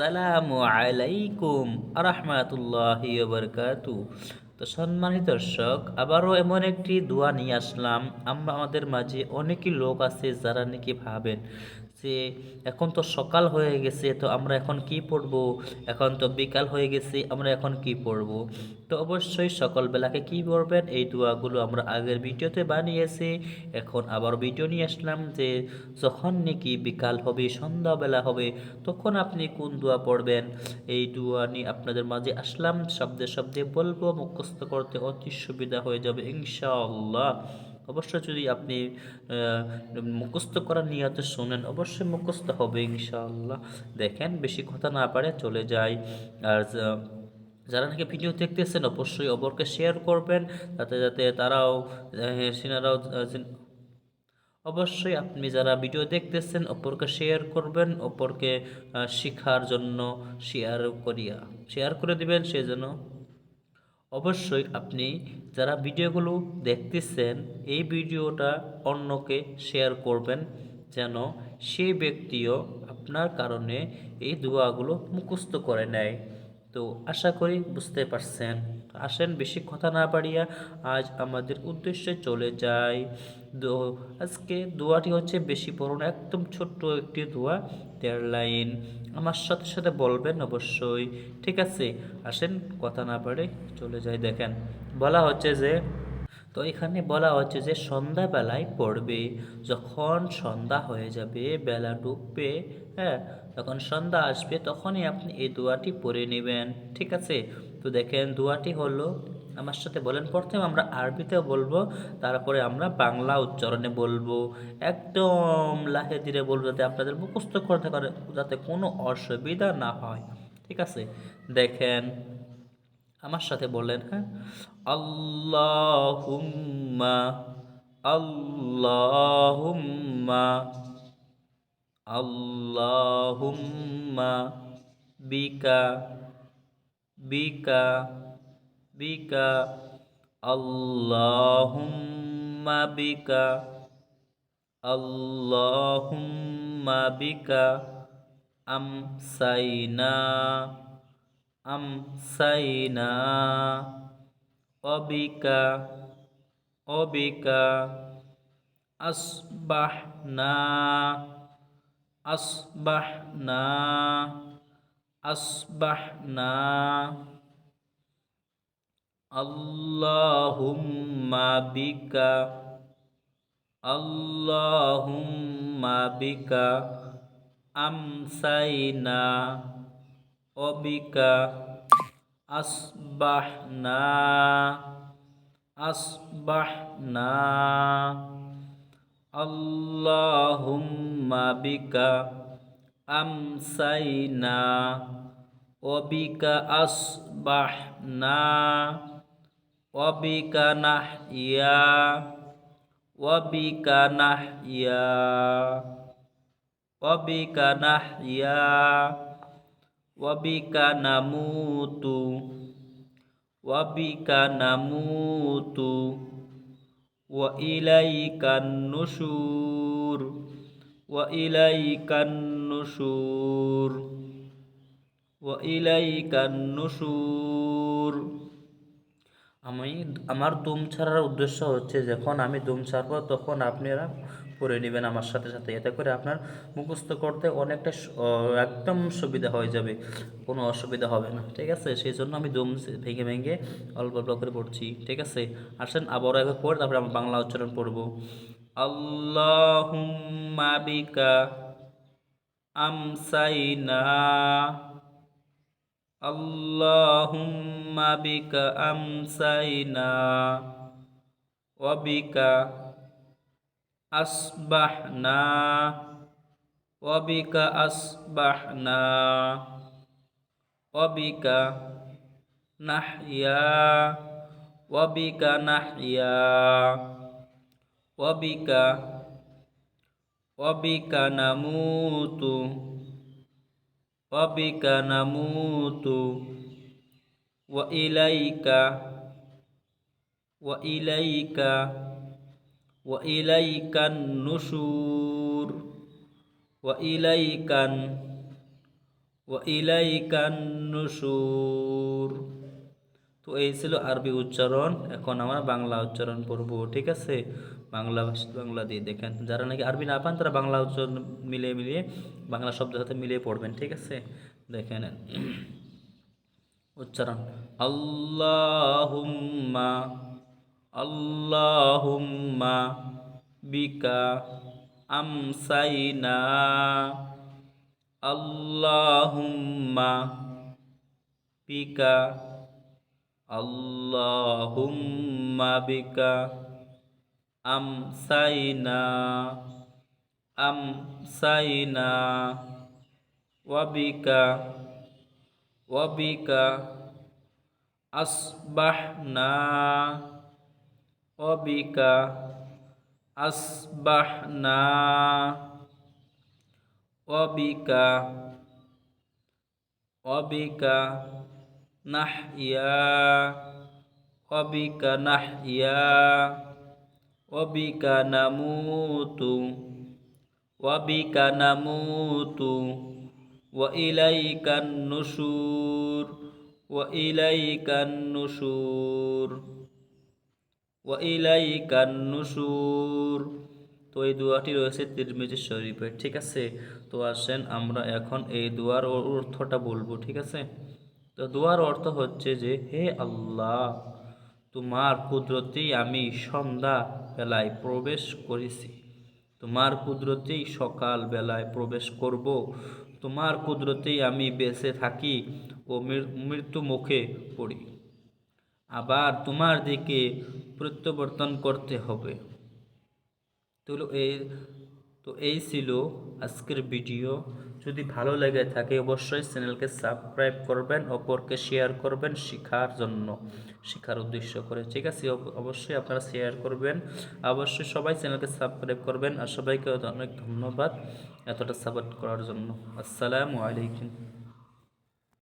আসসালামু আলাইকুম আরহামাতুল্লাহি বরকাতু। তো সম্মানিত দর্শক, আবারও এমন একটি দোয়া নিয়ে আসলাম। আমরা আমাদের মাঝে অনেকই লোক আছে যারা নাকি ভাবেন যে এখন তো সকাল হয়ে গেছে, তো আমরা এখন কি পড়ব? এখন তো বিকাল হয়ে গেছে, আমরা এখন কি পড়ব? তো অবশ্যই সকালবেলাকে কি পড়বেন? এই দোয়াগুলো আমরা আগের ভিডিওতে বানিয়েছি। এখন আবার ভিডিও নিয়ে আসলাম যে যখন নাকি বিকাল হবে, সন্ধ্যাবেলা হবে, তখন আপনি কোন দোয়া পড়বেন? এই দোয়া নিয়ে আপনাদের মাঝে আসলাম। শব্দে শব্দে বলব, মুখস্থ করতে অতি সুবিধা হয়ে যাবে, ইনশাআল্লাহ। অবশ্য যদি আপনি মুখস্থ করার নিয়তে শোনেন, অবশ্যই মুখস্থ হবে, ইনশাআল্লাহ। দেখেন, বেশি কথা না পারে চলে যায় আর যারা নাকি ভিডিও দেখতেছেন, অবশ্যই অপরকে শেয়ার করবেন যাতে যাতে তারাও সিনারাও অবশ্যই আপনি যারা ভিডিও দেখতেছেন, অপরকে শেয়ার করবেন, অপরকে শিখার জন্য শেয়ার করিয়া শেয়ার করে দিবেন সেজন্য অবশ্যই আপনি যারা ভিডিওগুলো দেখতেছেন, এই ভিডিওটা অন্যকে শেয়ার করবেন, যেন সেই ব্যক্তিও আপনার কারণে এই দোয়াগুলো মুখস্থ করে নেয়। তো আশা করি বুঝতে পারছেন। আসেন বেশি কথা না বাড়িয়া আজ আমাদের উদ্দেশ্যে চলে যাই। দো, আজকে দোয়াটি হচ্ছে বেশি বড় না, একদম ছোট্ট একটি দোয়া, দেড় লাইন। আমার সাথে সাথে বলবেন অবশ্যই। ঠিক আছে, আসেন কথা না পারে চলে যাই। দেখেন, বলা হচ্ছে যে তো এখানে বলা হচ্ছে যে সন্ধ্যাবেলায় পড়বে, যখন সন্ধ্যা হয়ে যাবে, বেলা ডুববে হ্যাঁ যখন সন্ধ্যা আসবে তখনই আপনি এই দোয়াটি পড়ে নেবেন, ঠিক আছে? তো দেখেন দোয়াটি হলো, আমার সাথে বলেন, প্রথমে আমরা আরবিতে বলব, তারপরে আমরা বাংলা উচ্চারণে বলব, একদম লাহে ধীরে বলব যাতে আপনাদের মুখস্থ করতে পারে, যাতে কোনো অসুবিধা না হয়, ঠিক আছে? দেখেন আমার সাথে বললেন হ্যাঁ? আল্লাহুম্মা আল্লাহুম্মা আল্লাহুম্মা, বিকা বিকা বিকা, আল্লাহুম্মা বিকা আল্লাহুম্মা বিকা, আমসাইনা আমসাইনা। অবিকা অবিকা আসবাহনা আসবাহনা আসবাহনা। আল্লাহুম্মা বিকা আল্লাহুম্মা বিকা আমসাইনা। অবিকা আসবাহনা আসবাহনা আল্লাহুম্মা বিকা আমসাইনা অবিকা আসবাহনা অবিকা নাহইয়া অবিকা নাহইয়া অবিকা নাহইয়া وبك نموت وبك نموت وإليك النشور وإليك النشور وإليك النشور আমি আমার দুম ছাড়ার উদ্দেশ্য হচ্ছে যখন আমি দুম ছাড়বো তখন আপনারা পড়ে নেবেন আমার সাথে সাথে। এতে করে আপনার মুখস্থ করতে অনেকটা একদম সুবিধা হয়ে যাবে। কোনো অসুবিধা হবে না, ঠিক আছে? সেই জন্য আমি দুম ভেঙে ভেঙে অল্প অল্প করে পড়ছি, ঠিক আছে? আসেন আবারও একবার পড়ে তারপরে আমরা বাংলা উচ্চারণ পড়ব। আল্লাহুম্মা বিকা আমসাইনা আল্লাহুম্মা বিকা আমসাইনা ওয়াবিকা আসবাহনা ওয়াবিকা আসবাহনা ওয়াবিকা নাহইয়া ওয়াবিকা নাহইয়া ওয়াবিকা ওয়াবিকা নামুতু وبك نموت وإليك وإليك وإليك النشور وإليك ওয়া ইলাইকান নুশুর তো এই ছিল আরবি উচ্চারণ এখন আমরা বাংলা উচ্চারণ পড়বো ঠিক আছে বাংলা বাংলা দিয়ে দেখেন। যারা নাকি আরবি না পান, তারা বাংলা উচ্চারণ মিলিয়ে মিলিয়ে বাংলা শব্দের সাথে মিলিয়ে পড়বেন, ঠিক আছে? দেখে নেন উচ্চারণ, আল্লাহুম্মা আল্লাহুম্মা বিকা আমসাইনা, আল্লাহুম্মা বিকা আল্লাহুম্মা বিকা আমসাইনা আমসাইনা ওয়াবিকা ওয়াবিকা আসবাহনা ওয়াবিকা আসবাহনা ওয়াবিকা ওয়াবিকা নাহইয়া ওয়াবিকা নাহইয়া। নামুতু ওয়া ইলাইকান নুশুর ওয়া ইলাইকান নুশুর ওয়া ইলাইকান নুশুর তো এই দোয়াটি রয়েছে তিরমিজি শরীফে, ঠিক আছে? তো আসেন আমরা এখন এই দোয়ার অর্থটা বলব, ঠিক আছে? তো দোয়ার অর্থ হচ্ছে যে, হে আল্লাহ তোমার কুদরতেই আমি সন্ধ্যা বেলায় প্রবেশ করেছি। তোমার কুদরতেই সকাল বেলায় প্রবেশ করব। তোমার কুদরতেই আমি বেঁচে থাকি ও মৃত্যু মুখে পড়ি। আবার তোমার দিকে প্রত্যাবর্তন করতে হবে। তো এই তো এই ছিল আজকের ভিডিও। যদি ভালো লেগে থাকে অবশ্যই চ্যানেলকে সাবস্ক্রাইব করবেন, অপরকে শেয়ার করবেন শিখার জন্য, শিখার উদ্দেশ্য করে। ঠিক আছে অবশ্যই আপনারা শেয়ার করবেন। অবশ্যই সবাই চ্যানেলকে সাবস্ক্রাইব করবেন। আর সবাইকে অনেক ধন্যবাদ এতটা সাপোর্ট করার জন্য। আসসালামু আলাইকুম।